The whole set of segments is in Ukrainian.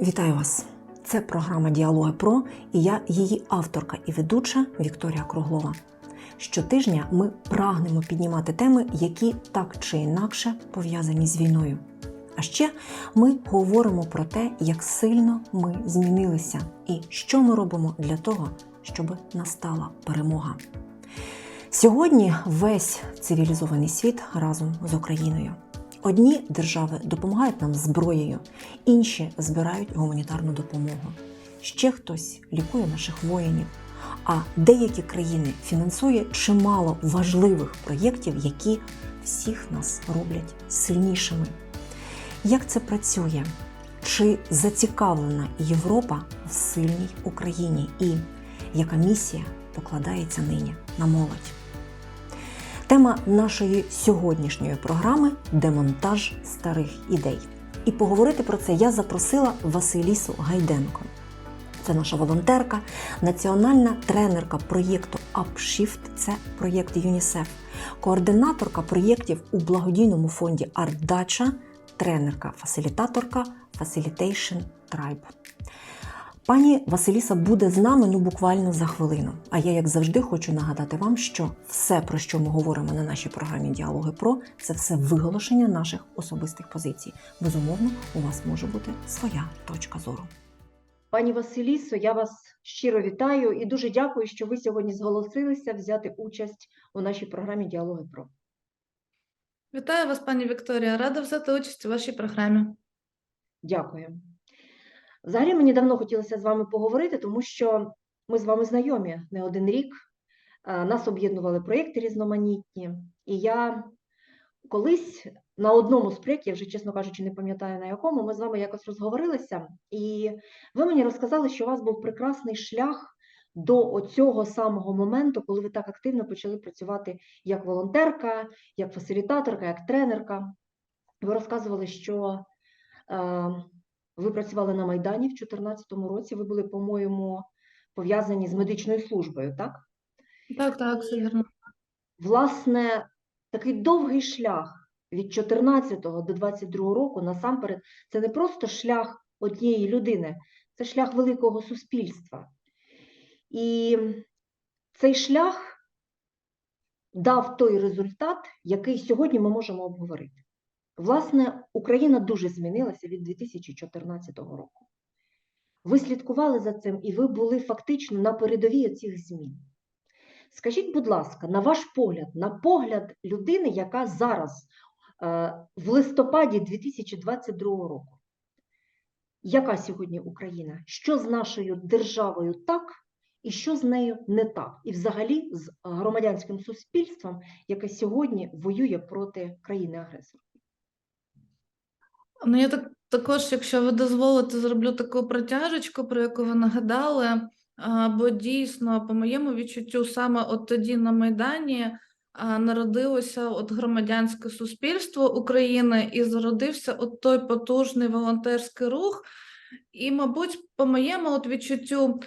Вітаю вас! Це програма Діалоги Про і я її авторка і ведуча Вікторія Круглова. Щотижня ми прагнемо піднімати теми, які так чи інакше пов'язані з війною. А ще ми говоримо про те, як сильно ми змінилися і що ми робимо для того, щоб настала перемога. Сьогодні весь цивілізований світ разом з Україною. Одні держави допомагають нам зброєю, інші збирають гуманітарну допомогу. Ще хтось лікує наших воїнів. А деякі країни фінансує чимало важливих проєктів, які всіх нас роблять сильнішими. Як це працює? Чи зацікавлена Європа в сильній Україні? І яка місія покладається нині на молодь? Тема нашої сьогоднішньої програми демонтаж старих ідей. І поговорити про це я запросила Василісу Гайденко. Це наша волонтерка, національна тренерка проєкту UpShift, це проєкт ЮНІСЕФ, координаторка проєктів у благодійному фонді Артдача, тренерка, фасилітаторка Facilitation Tribe. Пані Василіса буде з нами ну буквально за хвилину. А я, як завжди, хочу нагадати вам, що все, про що ми говоримо на нашій програмі Діалоги Про, це все виголошення наших особистих позицій. Безумовно, у вас може бути своя точка зору. Пані Василісо, я вас щиро вітаю і дуже дякую, що ви сьогодні зголосилися взяти участь у нашій програмі Діалоги Про. Вітаю вас, пані Вікторія. Рада взяти участь у вашій програмі. Дякую. Взагалі мені давно хотілося з вами поговорити, тому що ми з вами знайомі не один рік. Нас об'єднували проєкти різноманітні. І я колись на одному з проєктів, я вже, чесно кажучи, не пам'ятаю на якому, ми з вами якось розговорилися, і ви мені розказали, що у вас був прекрасний шлях до оцього самого моменту, коли ви так активно почали працювати як волонтерка, як фасилітаторка, як тренерка. Ви розказували, що е, ви працювали на Майдані в 2014 році. Ви були, по-моєму, пов'язані з медичною службою, так? Так, так, все вірно. Власне, такий довгий шлях від 14 до 22 року, насамперед, це не просто шлях однієї людини, це шлях великого суспільства. І цей шлях дав той результат, який сьогодні ми можемо обговорити. Власне, Україна дуже змінилася від 2014 року. Ви слідкували за цим, і ви були фактично на передовій цих змін. Скажіть, будь ласка, на ваш погляд, на погляд людини, яка зараз е, в листопаді 2022 року, яка сьогодні Україна? Що з нашою державою так, і що з нею не так? І взагалі з громадянським суспільством, яке сьогодні воює проти країни-агресора? Ну, я так також, якщо ви дозволите, зроблю таку протяжечку, про яку ви нагадали. Бо дійсно, по моєму відчуттю, саме от тоді на Майдані народилося от громадянське суспільство України і зародився от той потужний волонтерський рух. І, мабуть, по моєму от відчуттю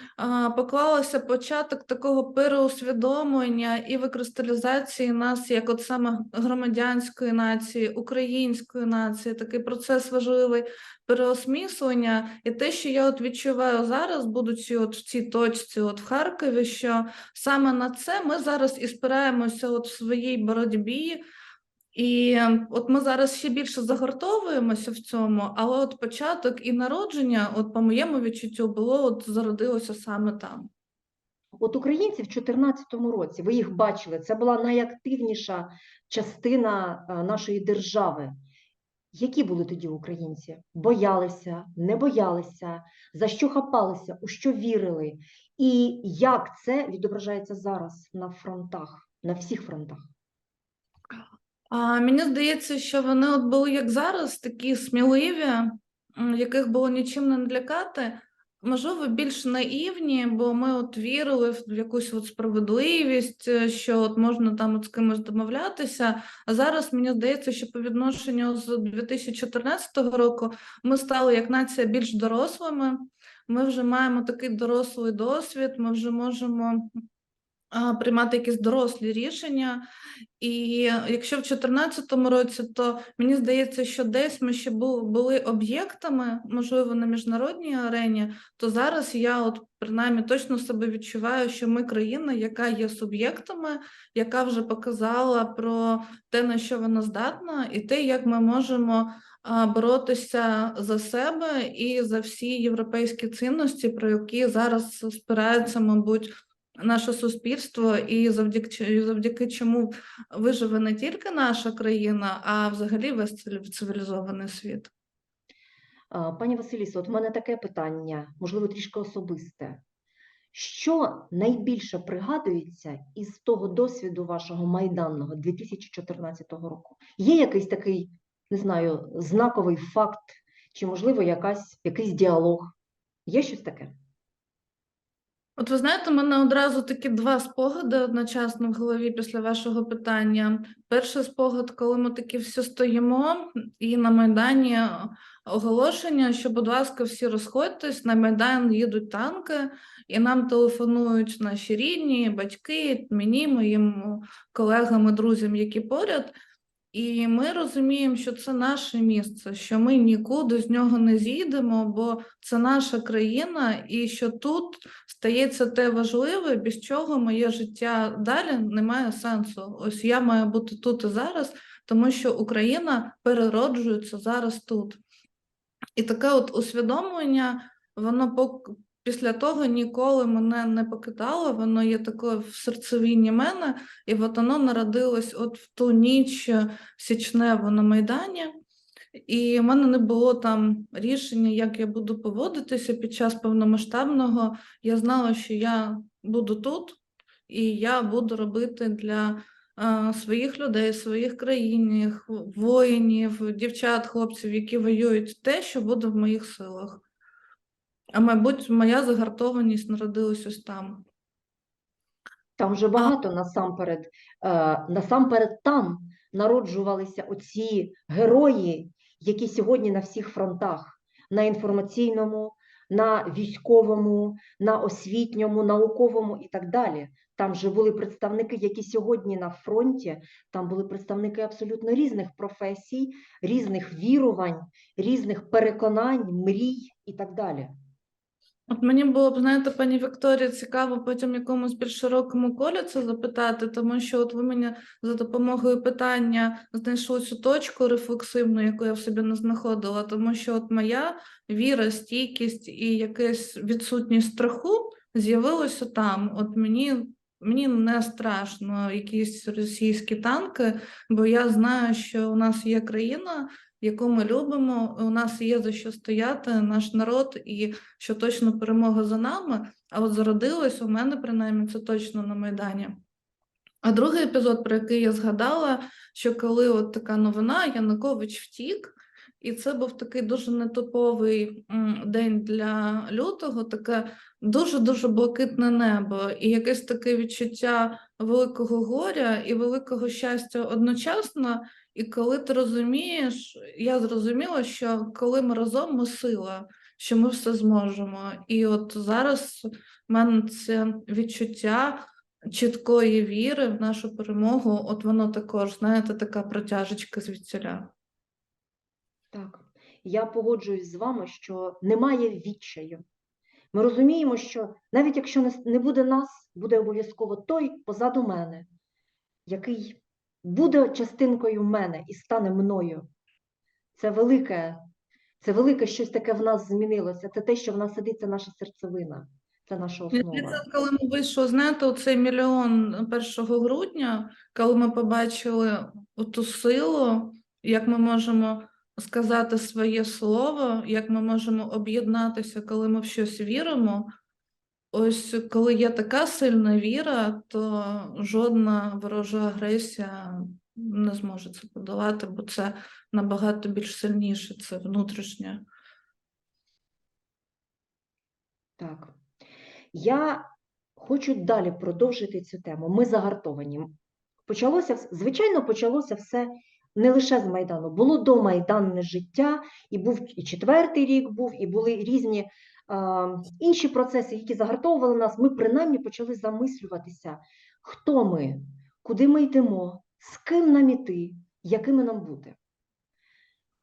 поклалося початок такого переусвідомлення і викристалізації нас як от саме громадянської нації, української нації, такий процес важливий переосмислення. І те, що я от відчуваю зараз, будучи от в цій точці, от в Харкові, що саме на це ми зараз і спираємося от в своїй боротьбі. І от ми зараз ще більше загортовуємося в цьому, але от початок і народження, от по моєму відчуттю, було от зародилося саме там. От українці в 2014 році, ви їх бачили, це була найактивніша частина е, нашої держави. Які були тоді українці? Боялися, не боялися, за що хапалися, у що вірили, і як це відображається зараз на фронтах, на всіх фронтах? А мені здається, що вони от були як зараз, такі сміливі, яких було нічим не налякати. Можливо, більш наївні, бо ми от вірили в якусь от справедливість, е, що от можна там от з кимось домовлятися. А зараз мені здається, що по відношенню з 2014 року ми стали як нація більш дорослими. Ми вже маємо такий дорослий досвід, ми вже можемо приймати якісь дорослі рішення. І якщо в 2014 році, то мені здається, що десь ми ще були об'єктами, можливо, на міжнародній арені, то зараз я, от принаймні, точно себе відчуваю, що ми країна, яка є суб'єктами, яка вже показала про те, на що вона здатна, і те, як ми можемо боротися за себе і за всі європейські цінності, про які зараз спирається, мабуть, наше суспільство, і завдяки, завдяки чому виживе не тільки наша країна, а взагалі весь цивілізований світ. Пані Василісо, от в мене таке питання, можливо, трішки особисте. Що найбільше пригадується із того досвіду вашого майданного 2014 року? Є якийсь такий, не знаю, знаковий факт, чи, можливо, якась, якийсь діалог? Є щось таке? От ви знаєте, у мене одразу такі два спогади одночасно в голові після вашого питання. Перший спогад, коли ми такі всі стоїмо, і на Майдані оголошення, що, будь ласка, всі розходьтесь, на Майдан їдуть танки, і нам телефонують наші рідні, батьки, мені, моїм колегам і друзям, які поряд. І ми розуміємо, що це наше місце, що ми нікуди з нього не зійдемо, бо це наша країна, і що тут стається те важливе, без чого моє життя далі не має сенсу. Ось я маю бути тут і зараз, тому що Україна перероджується зараз тут. І таке от усвідомлення, воно після того ніколи мене не покидало, воно є такою в серцевині мене, і от воно народилось от в ту ніч е, січневу на Майдані. І в мене не було там рішення, як я буду поводитися під час повномасштабного. Я знала, що я буду тут, і я буду робити для е, своїх людей, своїх країн, воїнів, дівчат, хлопців, які воюють, те, що буде в моїх силах. А мабуть, моя загартованість народилась ось там. Там вже багато насамперед, е, насамперед там народжувалися оці герої, які сьогодні на всіх фронтах: на інформаційному, на військовому, на освітньому, науковому і так далі. Там же були представники, які сьогодні на фронті, там були представники абсолютно різних професій, різних вірувань, різних переконань, мрій і так далі. От мені було б, знаєте, пані Вікторія, цікаво потім якомусь більш широкому колі це запитати, тому що от ви мені за допомогою питання знайшли цю точку рефлексивну, яку я в собі не знаходила, тому що от моя віра, стійкість і якась відсутність страху з'явилося там. От мені, мені не страшно якісь російські танки, бо я знаю, що у нас є країна, яку ми любимо, у нас є за що стояти, наш народ, і що точно перемога за нами. А от зародилось у мене, принаймні, це точно на Майдані. А другий епізод, про який я згадала, що коли от така новина, Янукович втік, і це був такий дуже нетиповий день для лютого, таке дуже-дуже блакитне небо, і якесь таке відчуття великого горя і великого щастя одночасно. І коли ти розумієш, я зрозуміла, що коли ми разом, ми сила, що ми все зможемо. І от зараз в мене це відчуття чіткої віри в нашу перемогу, от воно також, знаєте, така протяжечка звідсіля. Так, я погоджуюсь з вами, що немає відчаю. Ми розуміємо, що навіть якщо не буде нас, буде обов'язково той позаду мене, який буде частинкою мене і стане мною. Це велике, це велике щось таке в нас змінилося. Це те, що в нас сидить, це наша серцевина, це наша основа. здається, коли ми вийшли, знаєте, цей мільйон 1 грудня, коли ми побачили ту силу, як ми можемо сказати своє слово, як ми можемо об'єднатися, коли ми в щось віримо. Ось коли є така сильна віра, то жодна ворожа агресія не зможе це подолати, бо це набагато більш сильніше, це внутрішнє. Так. Я хочу далі продовжити цю тему. Ми загартовані. Почалося, звичайно, почалося все не лише з Майдану. Було домайданне життя, і був і четвертий рік був, і були різні інші процеси, які загартовували нас, ми принаймні почали замислюватися, хто ми, куди ми йдемо, з ким нам іти, якими нам бути.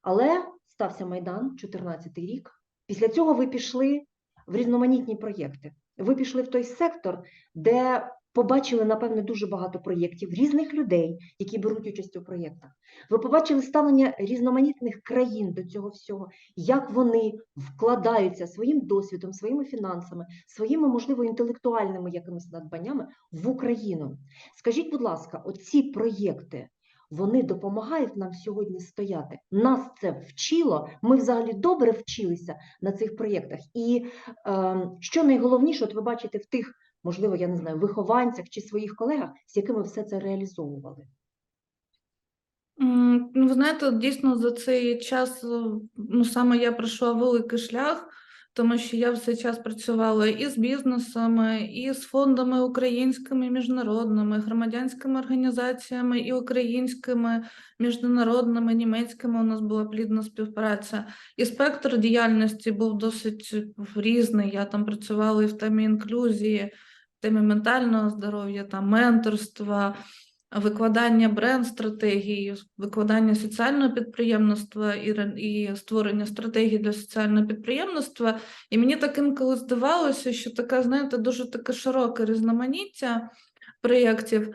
Але стався Майдан, 14 рік. Після цього ви пішли в різноманітні проєкти. Ви пішли в той сектор, де побачили, напевне, дуже багато проєктів різних людей, які беруть участь у проєктах. Ви побачили ставлення різноманітних країн до цього всього, як вони вкладаються своїм досвідом, своїми фінансами, своїми, можливо, інтелектуальними якимись надбаннями в Україну. Скажіть, будь ласка, оці проєкти. Вони допомагають нам сьогодні стояти. Нас це вчило. Ми взагалі добре вчилися на цих проєктах. І е, що найголовніше, от ви бачите в тих, можливо, я не знаю, вихованцях чи своїх колегах, з якими все це реалізовували. Ну, ви знаєте, дійсно за цей час, е, ну саме я пройшла великий шлях, тому що я все час працювала і з бізнесами, і з фондами українськими, міжнародними, громадянськими організаціями, і українськими, міжнародними, німецькими. У нас була плідна співпраця. І спектр діяльності був досить різний. Я там працювала і в темі інклюзії, темі ментального здоров'я, там менторства викладання бренд-стратегії, викладання соціального підприємництва і, і створення стратегій для соціального підприємництва. І мені так інколи здавалося, що така, знаєте, дуже таке широке різноманіття проєктів.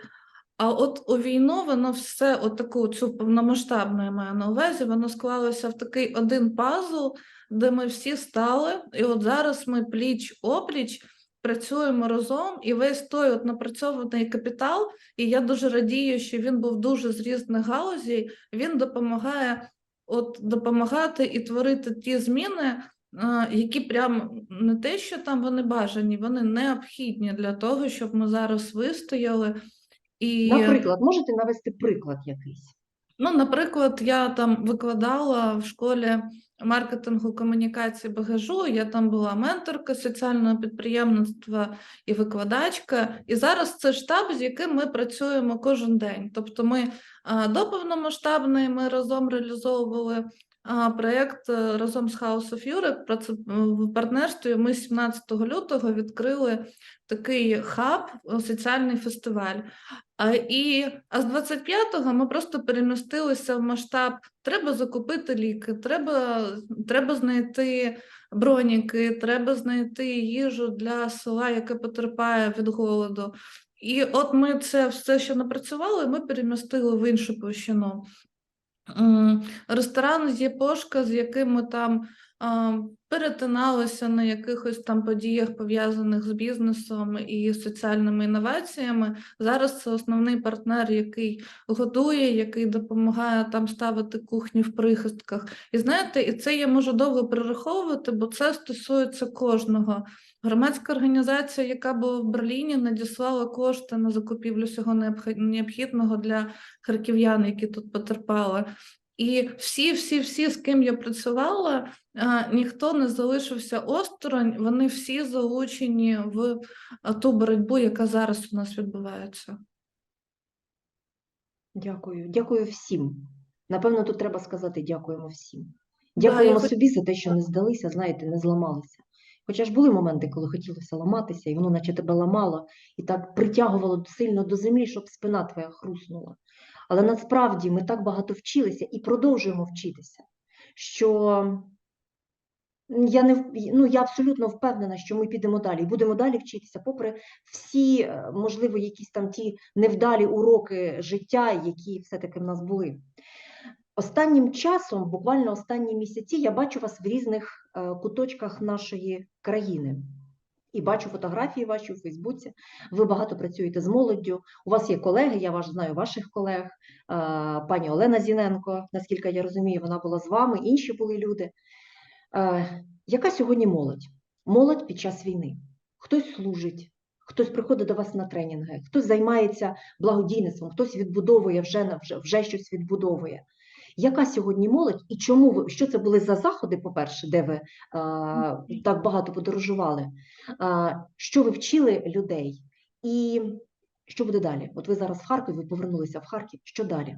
А от у війну воно все, от цю повномасштабну я маю на увазі, воно склалося в такий один пазл, де ми всі стали, і от зараз ми пліч опліч працюємо разом, і весь той от напрацьований капітал, і я дуже радію, що він був дуже з різних галузей. Він допомагає от допомагати і творити ті зміни, е, які прям не те, що там вони бажані, вони необхідні для того, щоб ми зараз вистояли. І Наприклад, можете навести приклад якийсь? Ну, наприклад, я там викладала в школі маркетингу комунікації багажу. Я там була менторка соціального підприємництва і викладачка. І зараз це штаб, з яким ми працюємо кожен день. Тобто, ми до повномасштабної ми разом реалізовували. Проєкт е, разом з House of Europe про це в партнерстві. Ми 17 лютого відкрили такий хаб, е, соціальний фестиваль. І, а з 25-го ми просто перемістилися в масштаб: треба закупити ліки, треба, треба знайти броніки, треба знайти їжу для села, яке потерпає від голоду. І от ми це все, що напрацювали, ми перемістили в іншу площину. Ресторан з Єпошка, з яким ми там перетиналися на якихось там подіях, пов'язаних з бізнесом і соціальними інноваціями. Зараз це основний партнер, який готує, який допомагає там ставити кухні в прихистках. І знаєте, і це я можу довго перераховувати, бо це стосується кожного. Громадська організація, яка була в Берліні, надіслала кошти на закупівлю всього необхідного для харків'ян, які тут потерпали. І всі, всі, всі, з ким я працювала, ніхто не залишився осторонь. Вони всі залучені в ту боротьбу, яка зараз у нас відбувається. Дякую. Дякую всім. Напевно, тут треба сказати дякуємо всім. Дякуємо хоч- собі за те, що не здалися, знаєте, не зламалися. Хоча ж були моменти, коли хотілося ламатися, і воно наче тебе ламало, і так притягувало сильно до землі, щоб спина твоя хруснула. Але насправді ми так багато вчилися і продовжуємо вчитися, що я не ну, я абсолютно впевнена, що ми підемо далі, будемо далі вчитися, попри всі, е, можливо, якісь там ті невдалі уроки життя, які все-таки в нас були. Останнім часом, буквально останні місяці, я бачу вас в різних е, куточках нашої країни. І бачу фотографії ваші у Фейсбуці. Ви багато працюєте з молоддю. У вас є колеги, я ваш знаю ваших колег, е, пані Олена Зіненко, наскільки я розумію, вона була з вами, інші були люди. Е, Яка сьогодні молодь? Молодь під час війни. Хтось служить, хтось приходить до вас на тренінги, хтось займається благодійництвом, хтось відбудовує вже, вже, вже щось відбудовує. Яка сьогодні молодь і чому ви що це були за заходи, по-перше, де ви е, так багато подорожували? Е, що ви вчили людей? І що буде далі? От ви зараз в Харкові, ви повернулися в Харків. Що далі?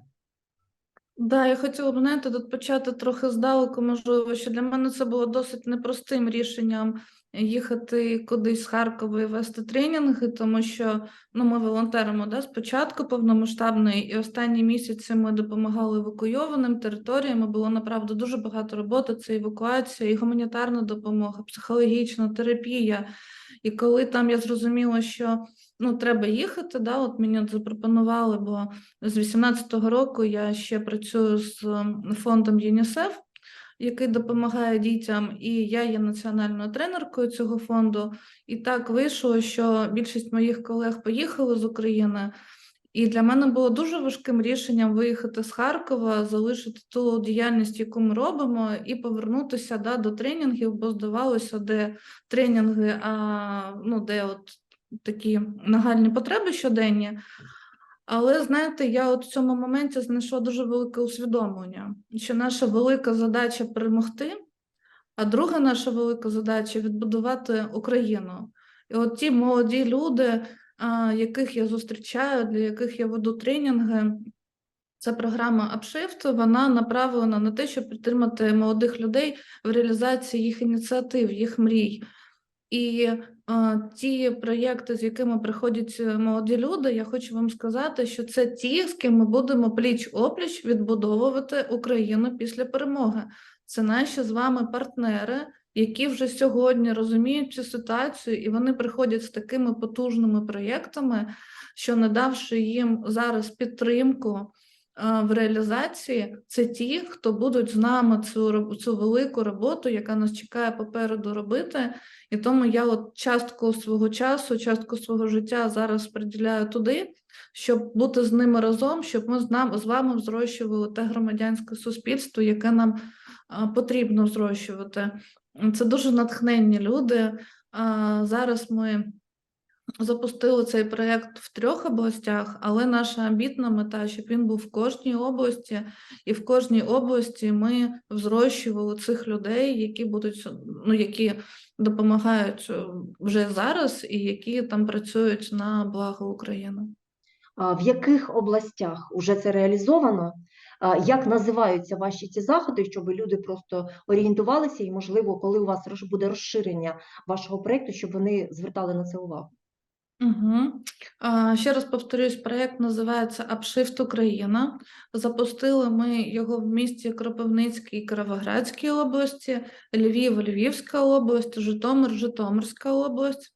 Да, я хотіла б знаєте, тут почати трохи здалеку, можливо, що для мене це було досить непростим рішенням їхати кудись з Харкова і вести тренінги, тому що ну, ми волонтеримо да, спочатку повномасштабної, і останні місяці ми допомагали евакуйованим територіям. Було направду дуже багато роботи. Це евакуація, і гуманітарна допомога, психологічна терапія. І коли там я зрозуміла, що ну, треба їхати, да, от мені запропонували, бо з 18-го року я ще працюю з ем, фондом ЮНІСЕФ, який допомагає дітям, і я є національною тренеркою цього фонду. І так вийшло, що більшість моїх колег поїхали з України. І для мене було дуже важким рішенням виїхати з Харкова, залишити ту діяльність, яку ми робимо, і повернутися да, до тренінгів, бо здавалося, де тренінги, а ну де от такі нагальні потреби щоденні. Але знаєте, я от в цьому моменті знайшла дуже велике усвідомлення, що наша велика задача перемогти, а друга наша велика задача відбудувати Україну. І от ті молоді люди, яких я зустрічаю, для яких я веду тренінги, ця програма Upshift, вона направлена на те, щоб підтримати молодих людей в реалізації їх ініціатив, їх мрій. І а, ті проєкти, з якими приходять е, молоді люди, я хочу вам сказати, що це ті, з ким ми будемо пліч-опліч відбудовувати Україну після перемоги. Це наші з вами партнери, які вже сьогодні розуміють цю ситуацію, і вони приходять з такими потужними проєктами, що надавши їм зараз підтримку в реалізації, це ті, хто будуть з нами цю цю велику роботу, яка нас чекає попереду робити. І тому я от частку свого часу, частку свого життя зараз приділяю туди, щоб бути з ними разом, щоб ми з нами з вами зрощували те громадянське суспільство, яке нам потрібно зрощувати. Це дуже натхненні люди. Зараз ми запустили цей проєкт в трьох областях, але наша амбітна мета, щоб він був в кожній області, і в кожній області ми взрощували цих людей, які будуть ну, які допомагають е, вже зараз, і які там працюють на благо України. А В яких областях уже це реалізовано? Як називаються ваші ці заходи, щоб люди просто орієнтувалися і, можливо, коли у вас буде розширення вашого проєкту, щоб вони звертали на це увагу? Угу. Ще раз повторюсь, проєкт називається Upshift Україна. Запустили ми його в місті Кропивницькій і Кіровоградській області, Львів, Львівська область, Житомир, Житомирська область.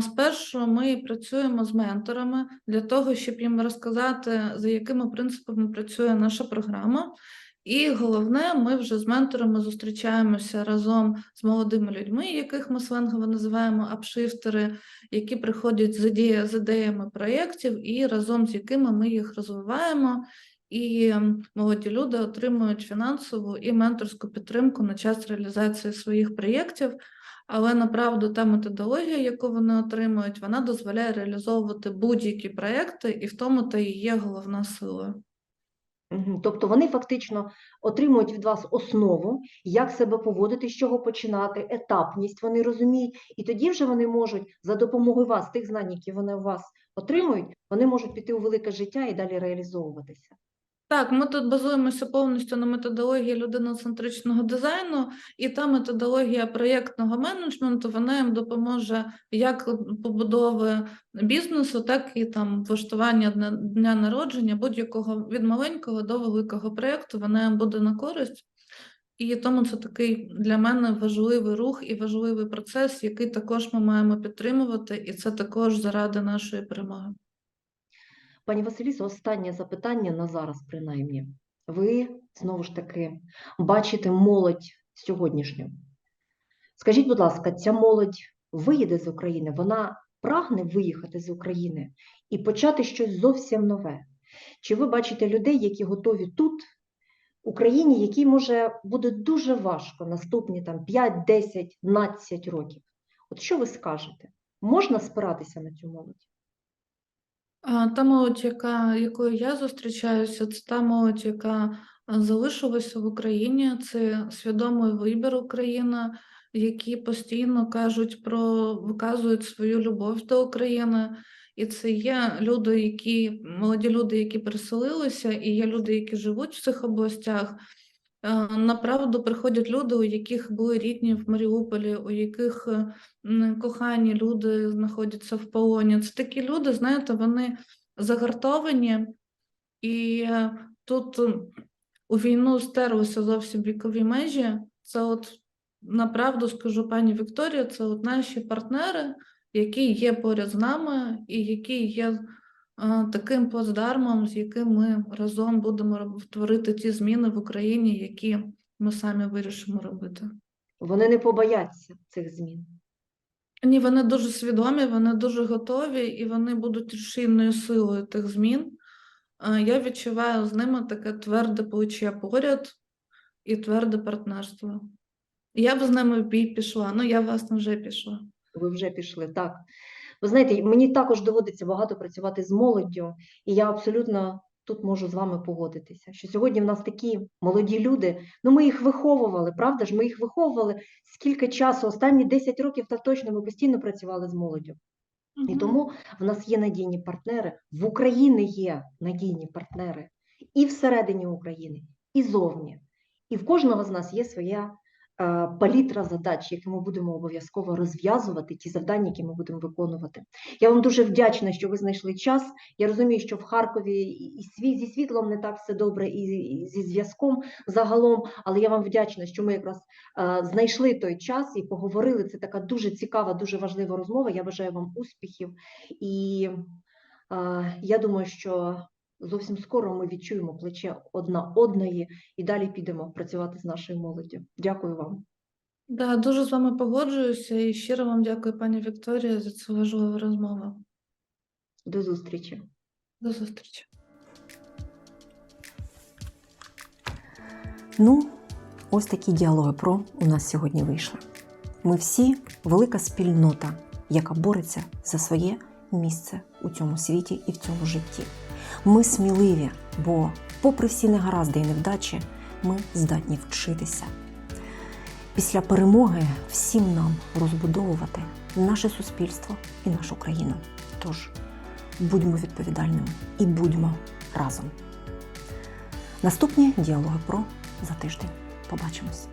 Спершу ми працюємо з менторами для того, щоб їм розказати, за якими принципами працює наша програма. І головне, ми вже з менторами зустрічаємося разом з молодими людьми, яких ми сленгово називаємо апшифтери, які приходять з ідеями проєктів, і разом з якими ми їх розвиваємо. І молоді люди отримують фінансову і менторську підтримку на час реалізації своїх проєктів. Але направду та методологія, яку вони отримують, вона дозволяє реалізовувати будь-які проєкти, і в тому та і є головна сила. Тобто вони фактично отримують від вас основу, як себе поводити, з чого починати, етапність вони розуміють, і тоді вже вони можуть за допомогою вас, тих знань, які вони у вас отримують, вони можуть піти у велике життя і далі реалізовуватися. Так, ми тут базуємося повністю на методології людиноцентричного дизайну, і та методологія проєктного менеджменту вона їм допоможе як побудови бізнесу, так і там влаштування дня, народження будь-якого від маленького до великого проєкту. Вона їм буде на користь. І тому це такий для мене важливий рух і важливий процес, який також ми маємо підтримувати, і це також заради нашої перемоги. Пані Василісо, останнє запитання на зараз, принаймні. Ви знову ж таки бачите молодь сьогоднішню. Скажіть, будь ласка, ця молодь виїде з України, вона прагне виїхати з України і почати щось зовсім нове? Чи ви бачите людей, які готові тут, Україні, якій може буде дуже важко наступні там 5, 10, 12 років? От що ви скажете? Можна спиратися на цю молодь? Та молодь, яка, якою я зустрічаюся, це та молодь, яка залишилася в Україні, це свідомий вибір України, які постійно кажуть про, виказують свою любов до України. І це є люди, які молоді люди, які переселилися, і є люди, які живуть в цих областях. Е, Направду приходять люди, у яких були рідні в Маріуполі, у яких е, кохані люди знаходяться в полоні. Це такі люди, знаєте, вони загартовані, і е, тут у війну стерлися зовсім вікові межі. Це от направду скажу пані Вікторія, це от наші партнери, які є поряд з нами, і які є таким плацдармом, з яким ми разом будемо творити ті зміни в Україні, які ми самі вирішимо робити. Вони не побояться цих змін. Ні, вони дуже свідомі, вони дуже готові, і вони будуть рушійною силою тих змін. Я відчуваю з ними таке тверде плече поряд і тверде партнерство. Я б з ними в бій пішла, ну я власне вже пішла. Ви вже пішли, так. Ви знаєте, мені також доводиться багато працювати з молоддю, і я абсолютно тут можу з вами погодитися, що сьогодні в нас такі молоді люди, ну ми їх виховували, правда ж? Ми їх виховували скільки часу, останні 10 років, так точно ми постійно працювали з молоддю. І тому в нас є надійні партнери, в Україні є надійні партнери і всередині України, і зовні. І в кожного з нас є своя палітра задач, які ми будемо обов'язково розв'язувати, ті завдання, які ми будемо виконувати. Я вам дуже вдячна, що ви знайшли час. Я розумію, що в Харкові і зі світлом не так все добре, і, і зі зв'язком загалом, але я вам вдячна, що ми якраз е, знайшли той час і поговорили. Це така дуже цікава, дуже важлива розмова. Я бажаю вам успіхів. І е, я думаю, що зовсім скоро ми відчуємо плече одна одної і далі підемо працювати з нашою молоддю. Дякую вам. Да, дуже з вами погоджуюся і щиро вам дякую, пані Вікторія, за цю важливу розмову. До зустрічі. До зустрічі. Ну, ось такі діалоги про у нас сьогодні вийшли. Ми всі велика спільнота, яка бореться за своє місце у цьому світі і в цьому житті. Ми сміливі, бо, попри всі негаразди і невдачі, ми здатні вчитися. Після перемоги всім нам розбудовувати наше суспільство і нашу країну. Тож будьмо відповідальними і будьмо разом. Наступні діалоги про за тиждень. Побачимось.